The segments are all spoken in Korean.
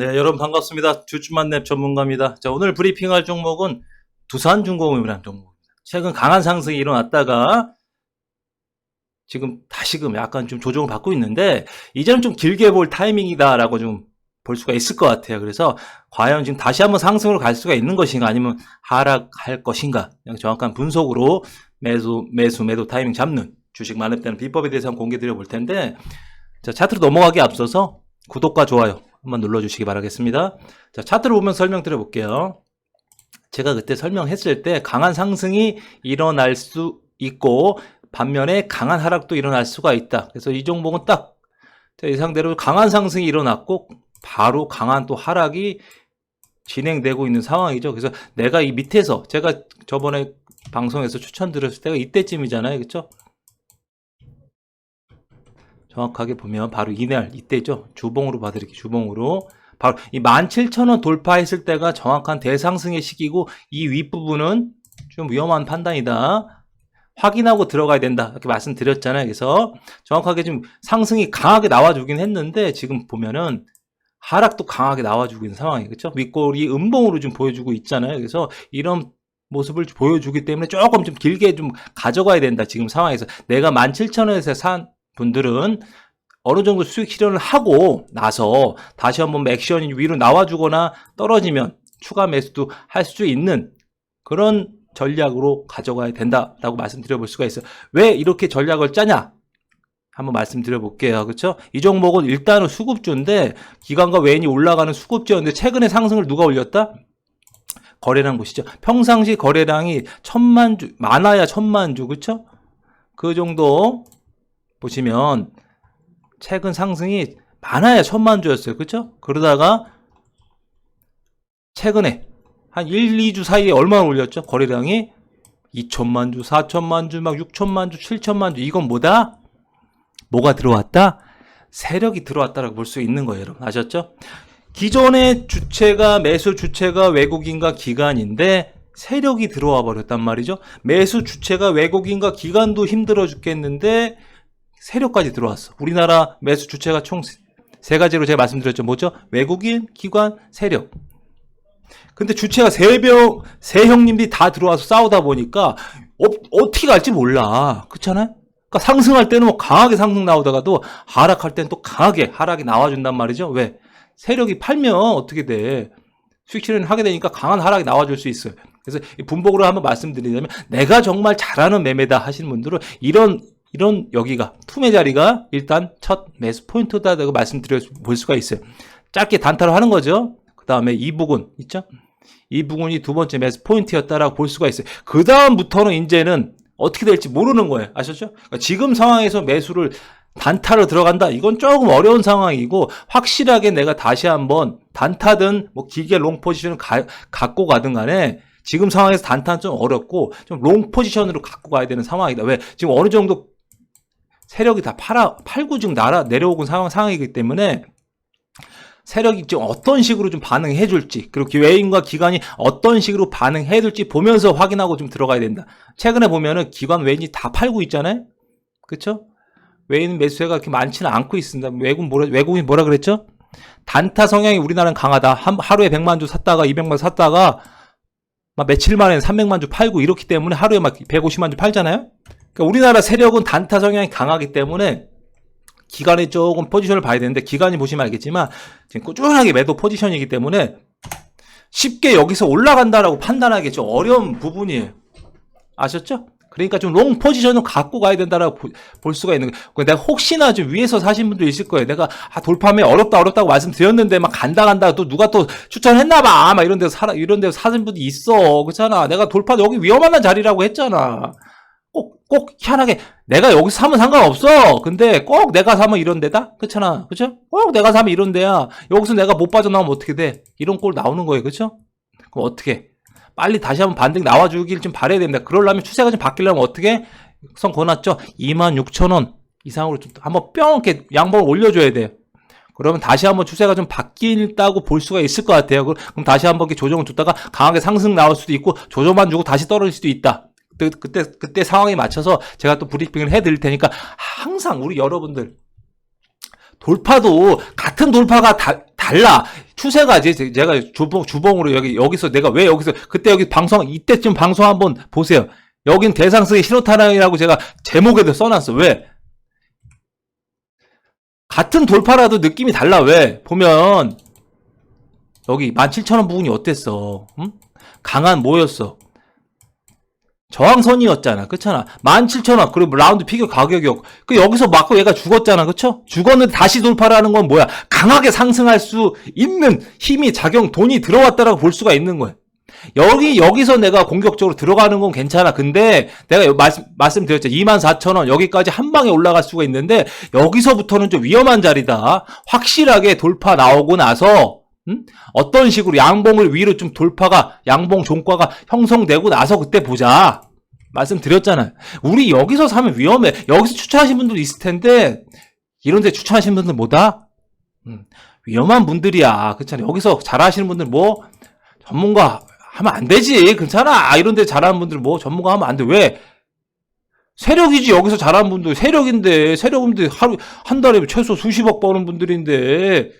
네, 여러분 반갑습니다. 주주만렙 전문가입니다. 자, 오늘 브리핑할 종목은 두산중공업이라는 종목입니다. 최근 강한 상승이 일어났다가 지금 다시금 약간 좀 조정을 받고 있는데 이제는 좀 길게 볼 타이밍이다라고 좀 볼 수가 있을 것 같아요. 그래서 과연 지금 다시 한번 상승으로 갈 수가 있는 것인가 아니면 하락할 것인가 정확한 분석으로 매수 매수 매도 타이밍 잡는 주식 만렙되는 비법에 대해서 한번 공개 드려 볼 텐데 자, 차트로 넘어가기 앞서서 구독과 좋아요 한번 눌러주시기 바라겠습니다. 자, 차트를 보면 설명드려 볼게요. 제가 그때 설명했을 때 강한 상승이 일어날 수 있고 반면에 강한 하락도 일어날 수가 있다. 그래서 이 종목은 딱 예상대로 강한 상승이 일어났고 바로 강한 또 하락이 진행되고 있는 상황이죠. 그래서 내가 이 밑에서 제가 저번에 방송에서 추천드렸을 때가 이때쯤이잖아요. 그렇죠? 정확하게 보면 바로 이날 이때죠. 주봉으로 봐드릴게요. 주봉으로. 바로 이 17,000원 돌파했을 때가 정확한 대상승의 시기고 이 윗부분은 좀 위험한 판단이다. 확인하고 들어가야 된다. 이렇게 말씀드렸잖아요. 그래서 정확하게 지금 상승이 강하게 나와주긴 했는데 지금 보면은 하락도 강하게 나와주고 있는 상황이에요. 그렇죠? 윗골이 음봉으로 좀 보여주고 있잖아요. 그래서 이런 모습을 보여주기 때문에 조금 좀 길게 좀 가져가야 된다. 지금 상황에서 내가 17,000원에서 산 분들은 어느 정도 수익 실현을 하고 나서 다시 한번 액션이 위로 나와주거나 떨어지면 추가 매수도 할 수 있는 그런 전략으로 가져가야 된다라고 말씀드려 볼 수가 있어요. 왜 이렇게 전략을 짜냐? 한번 말씀드려 볼게요. 그렇죠? 이 종목은 일단은 수급주인데 기관과 외인이 올라가는 수급주였는데 최근에 상승을 누가 올렸다? 거래량 보시죠. 평상시 거래량이 천만 주, 많아야 천만 주, 그렇죠? 그 정도 보시면 최근 상승이 많아야 천만 주였어요. 그렇죠? 그러다가 최근에 한 1, 2주 사이에 얼마나 올렸죠? 거래량이 2천만 주, 4천만 주, 막 6천만 주, 7천만 주. 이건 뭐다? 뭐가 들어왔다? 세력이 들어왔다라고 볼 수 있는 거예요, 여러분. 아셨죠? 기존의 주체가 매수 주체가 외국인과 기관인데 세력이 들어와 버렸단 말이죠. 매수 주체가 외국인과 기관도 힘들어 죽겠는데 세력까지 들어왔어. 우리나라 매수 주체가 총 세 가지로 제가 말씀드렸죠. 뭐죠? 외국인, 기관, 세력. 근데 주체가 세 명, 세 형님들이 다 들어와서 싸우다 보니까 어, 어떻게 갈지 몰라. 그렇잖아요? 그러니까 상승할 때는 뭐 강하게 상승 나오다가도 하락할 때는 또 강하게 하락이 나와준단 말이죠. 왜? 세력이 팔면 어떻게 돼? 수익 실현 하게 되니까 강한 하락이 나와줄 수 있어요. 그래서 이 분복으로 한번 말씀드리자면 내가 정말 잘하는 매매다 하시는 분들은 이런 이런 여기가 투매 자리가 일단 첫 매수 포인트다 라고 말씀드려 볼 수가 있어요. 짧게 단타로 하는 거죠. 그 다음에 이 부분 있죠? 이 부분이 두 번째 매수 포인트였다라고 볼 수가 있어요. 그 다음부터는 이제는 어떻게 될지 모르는 거예요. 아셨죠? 그러니까 지금 상황에서 매수를 단타로 들어간다. 이건 조금 어려운 상황이고 확실하게 내가 다시 한번 단타든 뭐 길게 롱 포지션을 가, 갖고 가든 간에 지금 상황에서 단타는 좀 어렵고 좀 롱 포지션으로 갖고 가야 되는 상황이다. 왜? 지금 어느 정도 세력이 다 팔아 팔고 지금 날아 내려오고 상황 상황이기 때문에 세력이 지금 어떤 식으로 좀 반응해 줄지 그리고 외인과 기관이 어떤 식으로 반응해 줄지 보면서 확인하고 좀 들어가야 된다. 최근에 보면은 기관 외인이 다 팔고 있잖아요. 그렇죠? 외인 매수세가 그렇게 많지는 않고 있습니다. 외국 뭐라, 외국인 뭐라 그랬죠? 단타 성향이 우리나라는 강하다. 한, 하루에 100만 주 샀다가 200만 주 샀다가 막 며칠 만에 300만 주 팔고 이렇기 때문에 하루에 막 150만 주 팔잖아요. 그러니까 우리나라 세력은 단타 성향이 강하기 때문에 기간에 조금 포지션을 봐야 되는데 기간이 보시면 알겠지만 지금 꾸준하게 매도 포지션이기 때문에 쉽게 여기서 올라간다라고 판단하기 좀 어려운 부분이에요. 아셨죠? 그러니까 좀 롱 포지션을 갖고 가야 된다라고 보- 볼 수가 있는 거예요. 내가 혹시나 좀 위에서 사신 분도 있을 거예요. 내가 아, 돌파하면 어렵다 어렵다고 말씀드렸는데 막 간다 간다 또 누가 또 추천했나 봐. 막 이런 데서 사 이런 데서 사신 분이 있어. 그렇잖아. 내가 돌파 여기 위험한 자리라고 했잖아. 꼭, 꼭 희한하게 내가 여기서 사면 상관없어. 근데 꼭 내가 사면 이런 데다? 그렇잖아. 그죠? 꼭 내가 사면 이런 데야. 여기서 내가 못 빠져나오면 어떻게 돼? 이런 꼴 나오는 거예요. 그죠? 그럼 어떻게? 빨리 다시 한번 반등 나와 주길 좀 바라야 됩니다. 그러려면 추세가 좀 바뀌려면 어떻게? 선 거놨죠? 26,000원 이상으로 좀 한번 뿅 이렇게 양봉을 올려 줘야 돼요. 그러면 다시 한번 추세가 좀 바뀐다고 볼 수가 있을 것 같아요. 그럼 다시 한번 조정을 줬다가 강하게 상승 나올 수도 있고 조정만 주고 다시 떨어질 수도 있다. 그때, 그때, 그때 상황에 맞춰서 제가 또 브리핑을 해 드릴 테니까 항상 우리 여러분들 돌파도 같은 돌파가 다- 달라. 추세가 이제 제가 주봉 주봉으로 여기 여기서 내가 왜 여기서 그때 여기 방송 이때쯤 방송 한번 보세요. 여긴 대상성의 신호탄이라고 제가 제목에도 써놨어. 왜? 같은 돌파라도 느낌이 달라. 왜? 보면 여기 17,000원 부분이 어땠어? 응? 강한 뭐였어? 저항선이었잖아. 그렇잖아. 17,000원. 그리고 라운드 피겨 가격이었고. 그 여기서 맞고 얘가 죽었잖아. 그쵸? 죽었는데 다시 돌파라는 건 뭐야? 강하게 상승할 수 있는 힘이 작용, 돈이 들어왔다라고 볼 수가 있는 거야. 여기, 여기서 내가 공격적으로 들어가는 건 괜찮아. 근데 내가 요- 말씀, 말씀드렸죠. 24,000원. 여기까지 한 방에 올라갈 수가 있는데 여기서부터는 좀 위험한 자리다. 확실하게 돌파 나오고 나서 음? 어떤 식으로 양봉을 위로 좀 돌파가 양봉 종가가 형성되고 나서 그때 보자. 말씀드렸잖아요. 우리 여기서 사면 위험해. 여기서 추천하신 분들도 있을 텐데 이런 데 추천하시는 분들 뭐다? 음, 위험한 분들이야. 그렇잖아요. 여기서 잘하시는 분들 뭐 전문가 하면 안 되지. 괜찮아. 이런 데 잘하는 분들 뭐 전문가 하면 안 돼. 왜? 세력이지 여기서 잘하는 분들 세력인데 세력인데 하루 한 달에 최소 수십억 버는 분들인데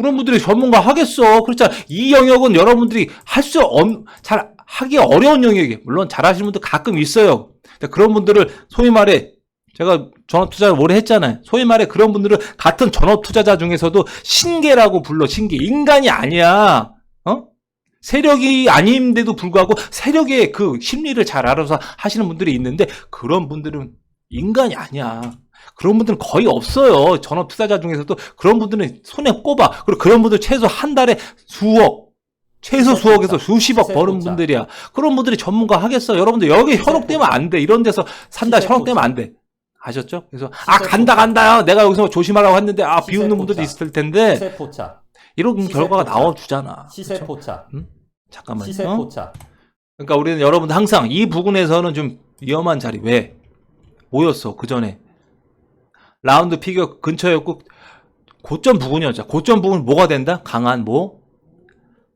그런 분들이 전문가 하겠어. 그렇잖아. 이 영역은 여러분들이 할 수 없, 잘 하기 어려운 영역이에요. 물론 잘하시는 분들 가끔 있어요. 그런 분들을 소위 말해 제가 전업 투자를 오래 했잖아요. 소위 말해 그런 분들은 같은 전업 투자자 중에서도 신계라고 불러. 신계. 인간이 아니야. 어? 세력이 아닌데도 불구하고 세력의 그 심리를 잘 알아서 하시는 분들이 있는데 그런 분들은 인간이 아니야. 그런 분들은 거의 없어요. 전업 투자자 중에서도 그런 분들은 손에 꼽아. 그리고 그런 분들 최소 한 달에 수억, 최소 수억에서. 수십억 버는. 분들이야. 그런 분들이 전문가 하겠어. 여러분들 여기 현혹되면 안 돼. 이런 데서 산다 현혹되면. 안 돼. 아셨죠? 그래서 아 간다. 간다요. 내가 여기서 조심하라고 했는데 아 비웃는 분들도. 있을 텐데 시세 포차, 이런 결과가. 나와 주잖아. 시세 포차, 잠깐만요. 시세 포차. 그러니까 우리는 여러분들 항상 이 부분에서는 좀 위험한 자리 왜 뭐였어 그 전에 라운드 피겨 근처였고 고점 부분이었죠. 고점 부분 뭐가 된다? 강한 뭐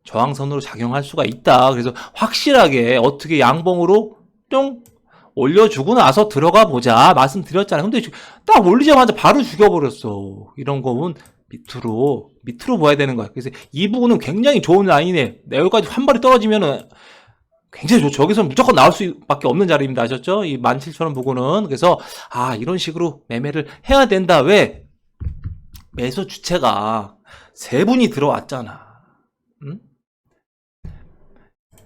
저항선으로 작용할 수가 있다. 그래서 확실하게 어떻게 양봉으로 좀 올려주고 나서 들어가 보자 말씀드렸잖아요. 근데 딱 올리자마자 바로 죽여버렸어. 이런 거는 밑으로 밑으로 봐야 되는 거야. 그래서 이 부분은 굉장히 좋은 라인에 여기까지 한 발이 떨어지면은 굉장히 좋죠. 여기서 무조건 나올 수밖에 없는 자리입니다. 아셨죠? 이 17,000원 부분은. 그래서, 아, 이런 식으로 매매를 해야 된다. 왜? 매수 주체가 세 분이 들어왔잖아. 응?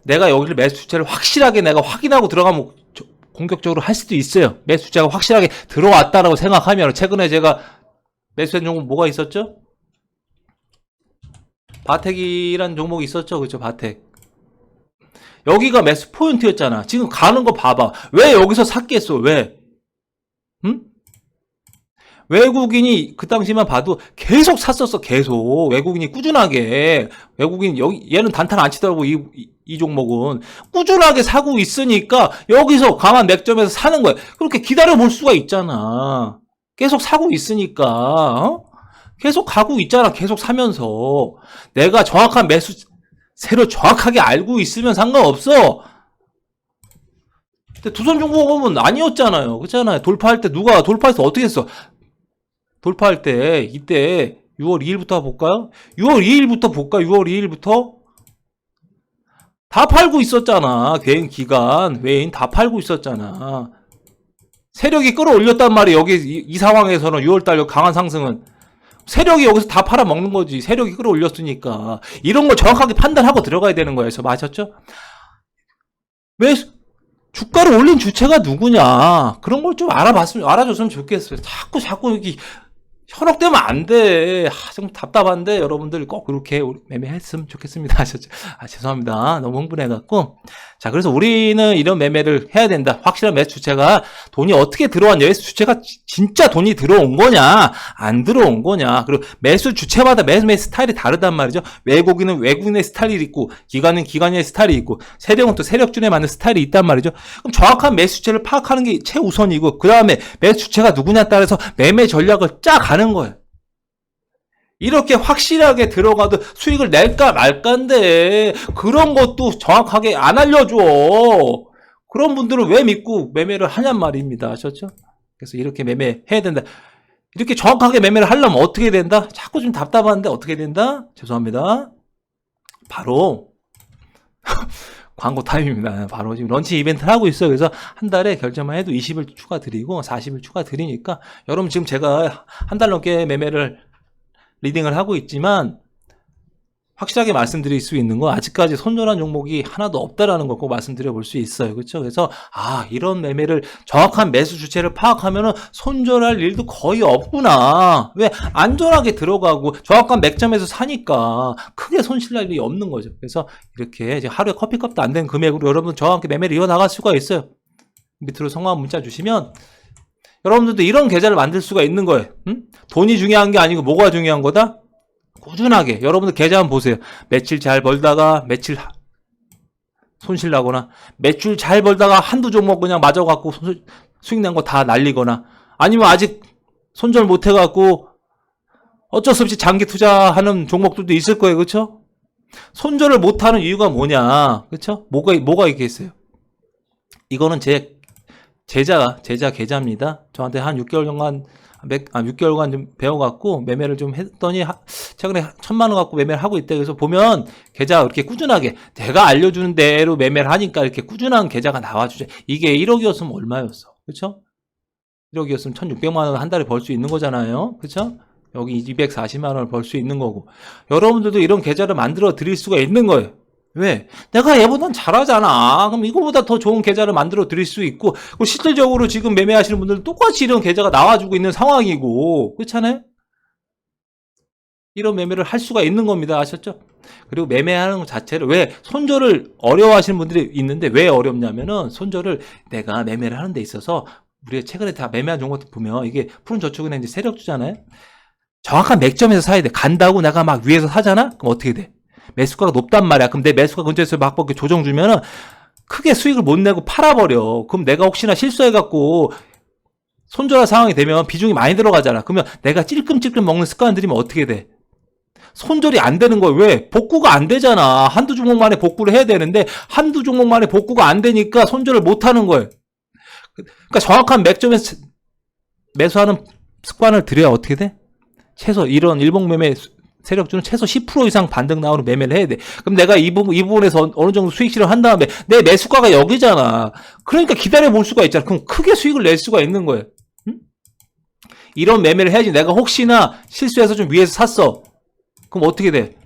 내가 여기를 매수 주체를 확실하게 내가 확인하고 들어가면 저- 공격적으로 할 수도 있어요. 매수 주체가 확실하게 들어왔다라고 생각하면 최근에 제가 매수한 종목 뭐가 있었죠? 바텍이란 종목이 있었죠. 그죠? 바텍. 여기가 매수 포인트였잖아. 지금 가는 거 봐봐. 왜 여기서 샀겠어? 왜? 응? 외국인이 그 당시만 봐도 계속 샀었어. 계속 외국인이 꾸준하게 외국인 여기 얘는 단타를 안 치더라고 이, 이, 이 종목은 꾸준하게 사고 있으니까 여기서 강한 맥점에서 사는 거야. 그렇게 기다려 볼 수가 있잖아. 계속 사고 있으니까 어? 계속 가고 있잖아. 계속 사면서 내가 정확한 매수 새로 정확하게 알고 있으면 상관없어. 근데 두선 종목은 아니었잖아요. 그렇잖아요. 돌파할 때 누가 돌파해서 어떻게 했어? 돌파할 때 이때 6월 2일부터 볼까요? 6월 2일부터 볼까? 6월 2일부터 다 팔고 있었잖아. 개인 기간 외인 다 팔고 있었잖아. 세력이 끌어올렸단 말이에요. 여기 이, 이 상황에서는 6월달 강한 상승은 세력이 여기서 다 팔아먹는 거지. 세력이 끌어올렸으니까. 이런 걸 정확하게 판단하고 들어가야 되는 거예요. 저 마셨죠? 왜 주가를 올린 주체가 누구냐? 그런 걸 좀 알아봤으면, 알아줬으면 좋겠어요. 자꾸, 자꾸 여기 현혹되면 안 돼. 아, 좀 답답한데 여러분들 꼭 그렇게 매매했으면 좋겠습니다. 하셨죠? 아, 죄송합니다. 너무 흥분해갖고. 자, 그래서 우리는 이런 매매를 해야 된다. 확실한 매수 주체가 돈이 어떻게 들어왔냐. 매수 주체가 지- 진짜 돈이 들어온 거냐. 안 들어온 거냐. 그리고 매수 주체마다 매수 매 스타일이 다르단 말이죠. 외국인은 외국인의 스타일이 있고, 기관은 기관의 스타일이 있고, 세력은 또 세력준에 맞는 스타일이 있단 말이죠. 그럼 정확한 매수 주체를 파악하는 게 최우선이고, 그 다음에 매수 주체가 누구냐에 따라서 매매 전략을 짜 가는 거예요. 이렇게 확실하게 들어가도 수익을 낼까 말까인데 그런 것도 정확하게 안 알려줘. 그런 분들은 왜 믿고 매매를 하냔 말입니다. 아셨죠? 그래서 이렇게 매매해야 된다. 이렇게 정확하게 매매를 하려면 어떻게 된다? 자꾸 좀 답답한데 어떻게 된다? 죄송합니다. 바로 광고 타임입니다. 바로 지금 런치 이벤트를 하고 있어요. 그래서 한 달에 결제만 해도 20일 추가 드리고 40일 추가 드리니까 여러분 지금 제가 한 달 넘게 매매를 리딩을 하고 있지만 확실하게 말씀드릴 수 있는 건 아직까지 손절한 종목이 하나도 없다라는 걸 꼭 말씀드려 볼 수 있어요. 그렇죠? 그래서 아, 이런 매매를 정확한 매수 주체를 파악하면은 손절할 일도 거의 없구나. 왜 안전하게 들어가고 정확한 맥점에서 사니까 크게 손실 날 일이 없는 거죠. 그래서 이렇게 하루에 커피값도 안 되는 금액으로 여러분 정확하게 매매를 이어 나갈 수가 있어요. 밑으로 성공한 문자 주시면 여러분들도 이런 계좌를 만들 수가 있는 거예요. 응? 돈이 중요한 게 아니고 뭐가 중요한 거다? 꾸준하게 여러분들 계좌 한번 보세요. 며칠 잘 벌다가 며칠 하- 손실 나거나 매출 잘 벌다가 한두 종목 그냥 맞아 갖고 손- 수익 난 거 다 날리거나 아니면 아직 손절 못 해 갖고 어쩔 수 없이 장기 투자하는 종목들도 있을 거예요. 그렇죠? 손절을 못 하는 이유가 뭐냐? 그렇죠? 뭐가 뭐가 있겠어요? 이거는 제 제자 제자 계좌입니다. 저한테 한 6개월 정도 몇, 아, 6개월간 좀 배워갖고 매매를 좀 했더니 하- 최근에 천만 원 갖고 매매를 하고 있대. 그래서 보면 계좌 이렇게 꾸준하게 내가 알려주는 대로 매매를 하니까 이렇게 꾸준한 계좌가 나와주죠. 이게 1억이었으면 얼마였어? 그렇죠? 1억이었으면 1,600만 원 한 달에 벌 수 있는 거잖아요. 그렇죠? 여기 240만 원을 벌 수 있는 거고. 여러분들도 이런 계좌를 만들어 드릴 수가 있는 거예요. 왜? 내가 얘보단 잘하잖아. 그럼 이거보다 더 좋은 계좌를 만들어 드릴 수 있고, 실질적으로 지금 매매하시는 분들은 똑같이 이런 계좌가 나와주고 있는 상황이고, 그렇잖아요? 이런 매매를 할 수가 있는 겁니다. 아셨죠? 그리고 매매하는 것 자체를 왜 손절을 어려워하시는 분들이 있는데 왜 어렵냐면은 손절을 내가 매매를 하는 데 있어서 우리가 최근에 다 매매한 종목들 보면 이게 푸른 저축은행 이제 세력 주잖아요. 정확한 맥점에서 사야 돼. 간다고 내가 막 위에서 사잖아? 그럼 어떻게 돼? 매수가가 높단 말이야. 그럼 내 매수가 근처에서 막 이렇게 조정 주면은 크게 수익을 못 내고 팔아버려. 그럼 내가 혹시나 실수해갖고 손절할 상황이 되면 비중이 많이 들어가잖아. 그러면 내가 찔끔찔끔 먹는 습관 들이면 어떻게 돼? 손절이 안 되는 거예요. 왜? 복구가 안 되잖아. 한두 종목 만에 복구를 해야 되는데 한두 종목 만에 복구가 안 되니까 손절을 못 하는 거예요. 그러니까 정확한 맥점에서 매수하는 습관을 들여야 어떻게 돼? 최소 이런 일봉 매매 수- 세력주는 최소 10% 이상 반등 나오는 매매를 해야 돼. 그럼 내가 이 부분, 이 부분에서 어느- 정도 수익 실현한 다음에 내 매수가가 여기잖아. 그러니까 기다려 볼 수가 있잖아. 그럼 크게 수익을 낼 수가 있는 거예요. 응? 이런 매매를 해야지. 내가 혹시나 실수해서 좀 위에서 샀어. 그럼 어떻게 돼?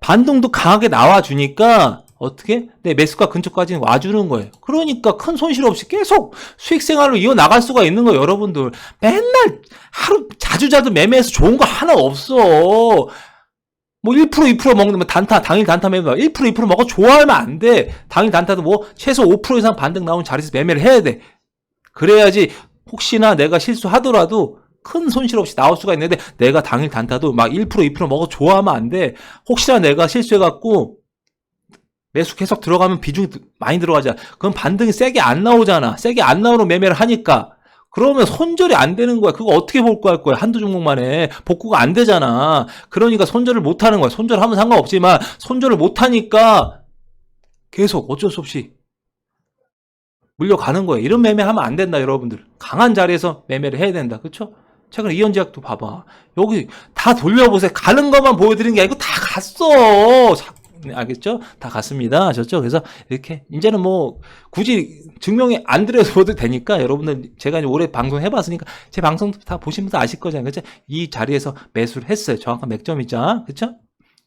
반등도 강하게 나와 주니까 어떻게? 내 매수가 근처까지 와주는 거예요. 그러니까 큰 손실 없이 계속 수익 생활로 이어 나갈 수가 있는 거예요, 여러분들. 맨날 하루 자주자주 매매해서 좋은 거 하나 없어. 뭐 1% 2% 먹는 뭐 단타 당일 단타 매매 1% 2% 먹어 좋아하면 안 돼. 당일 단타도 뭐 최소 5% 이상 반등 나오는 자리에서 매매를 해야 돼. 그래야지 혹시나 내가 실수하더라도 큰 손실 없이 나올 수가 있는데 내가 당일 단타도 막 1% 2% 먹어 좋아하면 안 돼. 혹시나 내가 실수해갖고 매수 계속 들어가면 비중이 많이 들어가잖아. 그럼 반등이 세게 안 나오잖아. 세게 안 나오는 매매를 하니까. 그러면 손절이 안 되는 거야. 그거 어떻게 볼거 할 거야. 한두 종목만에. 복구가 안 되잖아. 그러니까 손절을 못 하는 거야. 손절하면 상관없지만 손절을 못 하니까 계속 어쩔 수 없이 물려가는 거예요. 이런 매매 하면 안 된다, 여러분들. 강한 자리에서 매매를 해야 된다. 그쵸? 최근에 이현제약도 봐봐. 여기 다 돌려보세요. 가는 것만 보여드리는 게 아니고 다 갔어. 자- 네, 알겠죠? 다 갔습니다. 아셨죠? 그래서 이렇게 이제는 뭐 굳이 증명이 안 드려도 되니까 여러분들 제가 이제 오래 방송 해봤으니까 제 방송도 다 보시면서 아실 거잖아요. 그죠? 이 자리에서 매수를 했어요. 정확한 맥점이죠. 그쵸?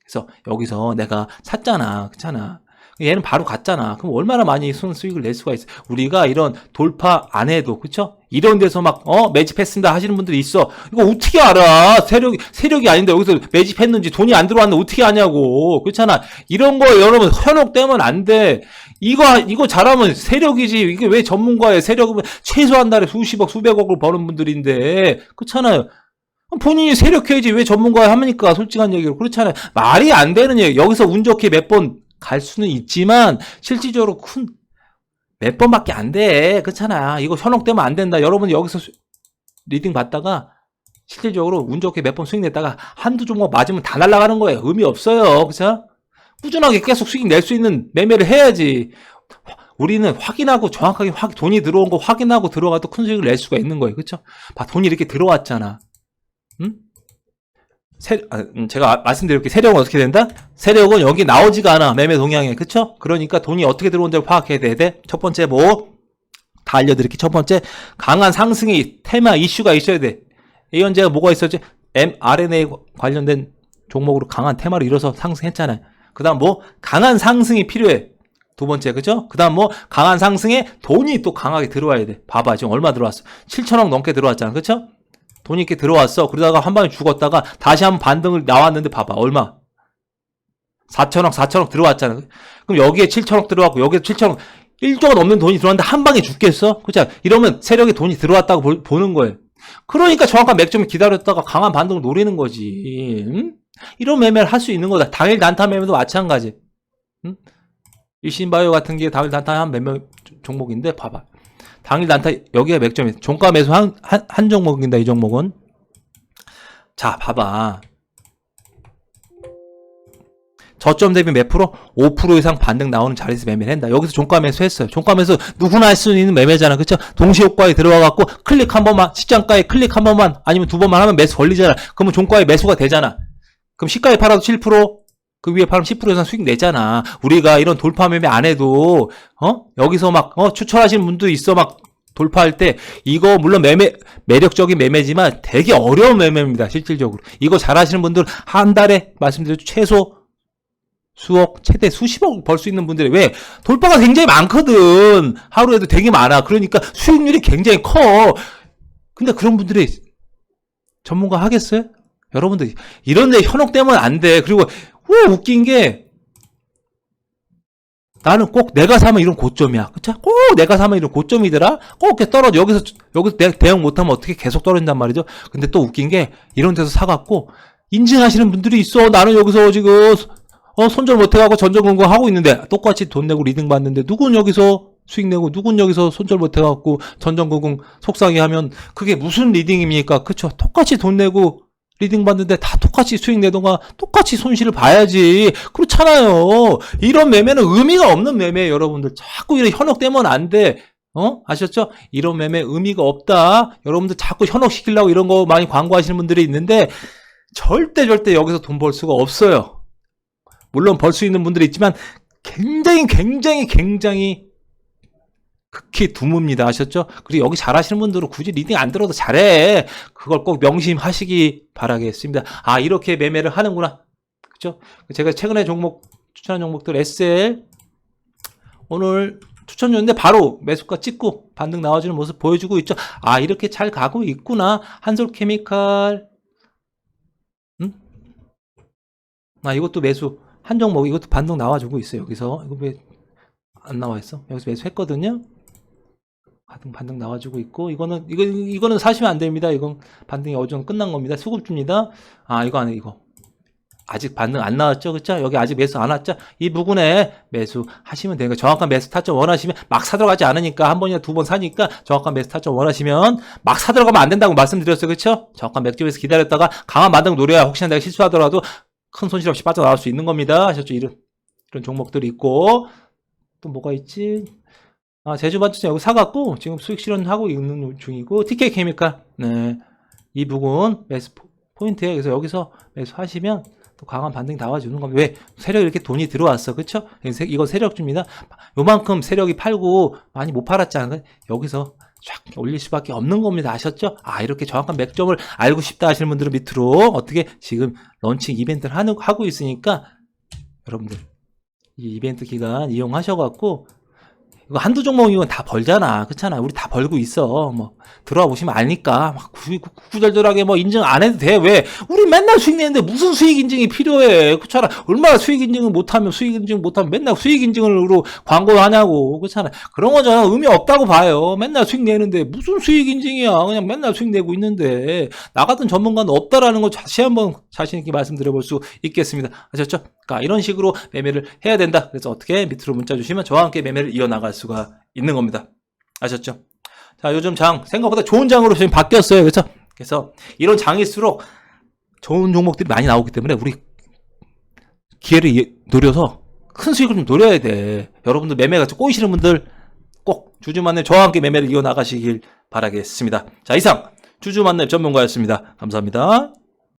그래서 여기서 내가 샀잖아. 그렇잖아. 얘는 바로 갔잖아. 그럼 얼마나 많이 순 수익을 낼 수가 있어. 우리가 이런 돌파 안 해도, 그쵸? 이런 데서 막, 어, 매집했습니다 하시는 분들이 있어. 이거 어떻게 알아? 세력이, 세력이 아닌데 여기서 매집했는지 돈이 안 들어왔는데 어떻게 아냐고. 그렇잖아. 이런 거 여러분 현혹되면 안 돼. 이거, 이거 잘하면 세력이지. 이게 왜 전문가의 세력이면 최소한 달에 수십억, 수백억을 버는 분들인데. 그렇잖아요. 본인이 세력해야지 왜 전문가 합니까? 솔직한 얘기로. 그렇잖아요. 말이 안 되는 얘기. 여기서 운 좋게 몇 번 갈 수는 있지만, 실질적으로 큰, 몇 번밖에 안 돼. 그렇잖아. 이거 현혹되면 안 된다. 여러분 여기서 수- 리딩 받다가, 실질적으로 운 좋게 몇 번 수익 냈다가, 한두 종목 맞으면 다 날아가는 거예요. 의미 없어요. 그죠? 꾸준하게 계속 수익 낼 수 있는 매매를 해야지. 우리는 확인하고 정확하게 확, 돈이 들어온 거 확인하고 들어가도 큰 수익을 낼 수가 있는 거예요. 그쵸? 봐, 돈이 이렇게 들어왔잖아. 응? 세, 아, 음, 제가 아- 말씀드릴게 세력은 어떻게 된다? 세력은 여기 나오지가 않아 매매 동향에 그쵸? 그러니까 돈이 어떻게 들어온다고 파악해야 돼. 돼? 첫 번째 뭐? 다 알려드릴게. 첫 번째 강한 상승의 테마 이슈가 있어야 돼. 예언제가 뭐가 있었지? mRNA 관련된 종목으로 강한 테마를 이뤄서 상승했잖아요. 그 다음 뭐? 강한 상승이 필요해. 두 번째, 그죠? 그 다음 뭐? 강한 상승에 돈이 또 강하게 들어와야 돼. 봐봐. 지금 얼마 들어왔어? 7천억 넘게 들어왔잖아. 그쵸? 돈이 이렇게 들어왔어. 그러다가 한 방에 죽었다가 다시 한 번 반등을 나왔는데 봐봐. 얼마? 4천억, 4천억 들어왔잖아. 그럼 여기에 7천억 들어왔고, 여기에 7천억, 1조가 넘는 돈이 들어왔는데 한 방에 죽겠어? 그죠? 이러면 세력에 돈이 들어왔다고 보, 보는 거예요. 그러니까 정확한 맥점을 기다렸다가 강한 반등을 노리는 거지. 응? 이런 매매를 할 수 있는 거다. 당일 단타 매매도 마찬가지. 응? 일신바이오 같은 게 당일 단타 한몇명 종목인데 봐봐. 당일 단타 여기가 맥점이 종가 매수 한, 한, 한 종목인다 이 종목은. 자 봐봐. 저점 대비 몇 프로? 5% 이상 반등 나오는 자리에서 매매를 한다. 여기서 종가 매수 했어요. 종가 매수 누구나 할 수 있는 매매잖아. 그쵸? 동시 효과에 들어와갖고 클릭 한 번만, 시장가에 클릭 한 번만, 아니면 두 번만 하면 매수 걸리잖아. 그러면 종가에 매수가 되잖아. 그럼 시가에 팔아도 7%, 그 위에 팔면 10% 이상 수익 내잖아. 우리가 이런 돌파 매매 안 해도, 어? 여기서 막, 어, 추천하시는 분도 있어. 막, 돌파할 때, 이거, 물론 매매, 매력적인 매매지만 되게 어려운 매매입니다. 실질적으로. 이거 잘 하시는 분들 한 달에, 말씀드렸죠. 최소 수억, 최대 수십억 벌 수 있는 분들이 왜? 돌파가 굉장히 많거든. 하루에도 되게 많아. 그러니까 수익률이 굉장히 커. 근데 그런 분들이 전문가 하겠어요? 여러분들, 이런 데 현혹되면 안 돼. 그리고, 우, 웃긴 게, 나는 꼭 내가 사면 이런 고점이야. 그쵸? 꼭 내가 사면 이런 고점이더라? 꼭 이렇게 떨어져. 여기서, 여기서 대, 대응 못하면 어떻게 계속 떨어진단 말이죠? 근데 또 웃긴 게, 이런 데서 사갖고, 인증하시는 분들이 있어. 나는 여기서 지금, 어, 손절 못해가고 전전긍긍 하고 있는데, 똑같이 돈 내고 리딩 받는데, 누군 여기서 수익 내고, 누군 여기서 손절 못해갖고 전전긍긍 속상해 하면, 그게 무슨 리딩입니까? 그쵸? 똑같이 돈 내고, 리딩 받는데 다 똑같이 수익 내던가 똑같이 손실을 봐야지. 그렇잖아요. 이런 매매는 의미가 없는 매매예요, 여러분들. 자꾸 이런 현혹되면 안 돼. 어? 아셨죠? 이런 매매 의미가 없다. 여러분들 자꾸 현혹시키려고 이런 거 많이 광고하시는 분들이 있는데 절대 절대 여기서 돈 벌 수가 없어요. 물론 벌 수 있는 분들이 있지만 굉장히 굉장히 굉장히 극히 드뭅니다. 아셨죠? 그리고 여기 잘하시는 분들은 굳이 리딩 안 들어도 잘해. 그걸 꼭 명심하시기 바라겠습니다. 아, 이렇게 매매를 하는구나. 그죠? 제가 최근에 종목, 추천한 종목들 SL, 오늘 추천 줬는데 바로 매수가 찍고 반등 나와주는 모습 보여주고 있죠. 아, 이렇게 잘 가고 있구나. 한솔 케미칼. 음? 아, 이것도 매수. 한 종목, 이것도 반등 나와주고 있어요. 여기서. 이거 왜 안 나와 있어? 여기서 매수했거든요. 반등 반등 나와주고 있고 이거는 이거 이거는 사시면 안 됩니다. 이건 반등이 정도 끝난 겁니다. 수급주입니다. 아 이거 안에 이거 아직 반등 안 나왔죠, 그렇죠? 여기 아직 매수 안 왔죠? 이 부분에 매수 하시면 거예요. 정확한 매수 타점 원하시면 막 사들어가지 않으니까 한 번이나 두 번 사니까 정확한 매수 타점 원하시면 막 사들어가면 안 된다고 말씀드렸어요, 그렇죠? 정확한 맥점에서 기다렸다가 강한 반등 노려야 혹시나 내가 실수하더라도 큰 손실 없이 빠져나올 수 있는 겁니다. 아셨죠? 이런 이런 종목들이 있고 또 뭐가 있지? 아, 제주 반도체 여기 사갖고 지금 수익 실현하고 있는 중이고 TK 케미칼 네. 이 부분 매수 포- 포인트예요. 그래서 여기서 매수하시면 또 강한 반등이 나와주는 겁니다. 왜? 세력이 이렇게 돈이 들어왔어. 그쵸? 이거 세력주입니다. 요만큼 세력이 팔고 많이 못 팔았잖아요. 여기서 쫙 올릴 수밖에 없는 겁니다. 아셨죠? 아, 이렇게 정확한 맥점을 알고 싶다 하시는 분들은 밑으로 어떻게 지금 런칭 이벤트를 하는, 하고 있으니까 여러분들 이 이벤트 기간 이용하셔갖고 이거 한두 종목이면 다 벌잖아. 그렇잖아. 우리 다 벌고 있어. 뭐 들어와 보시면 아니까 막 구- 구- 구구절절하게 뭐 인증 안 해도 돼. 왜? 우리 맨날 수익 내는데 무슨 수익 인증이 필요해? 그렇잖아. 얼마나 수익 인증을 못하면 수익 인증 못하면 맨날 수익 인증으로 광고하냐고. 그렇잖아. 그런 거 저는 의미 없다고 봐요. 맨날 수익 내는데 무슨 수익 인증이야? 그냥 맨날 수익 내고 있는데 나 같은 전문가는 없다라는 거 다시 한번 자신 있게 말씀드려 볼 수 있겠습니다. 아셨죠? 그러니까 이런 식으로 매매를 해야 된다. 그래서 어떻게 밑으로 문자 주시면 저와 함께 매매를 이어나갈 수가 있는 겁니다. 아셨죠? 자, 요즘 장 생각보다 좋은 장으로 지금 바뀌었어요. 그렇죠? 그래서 이런 장일수록 좋은 종목들이 많이 나오기 때문에 우리 기회를 이- 노려서 큰 수익을 좀 노려야 돼. 여러분들 매매가 좀 꼬이시는 분들 꼭 주주만렙 저와 함께 매매를 이어나가시길 바라겠습니다. 자, 이상 주주만렙 전문가였습니다. 감사합니다.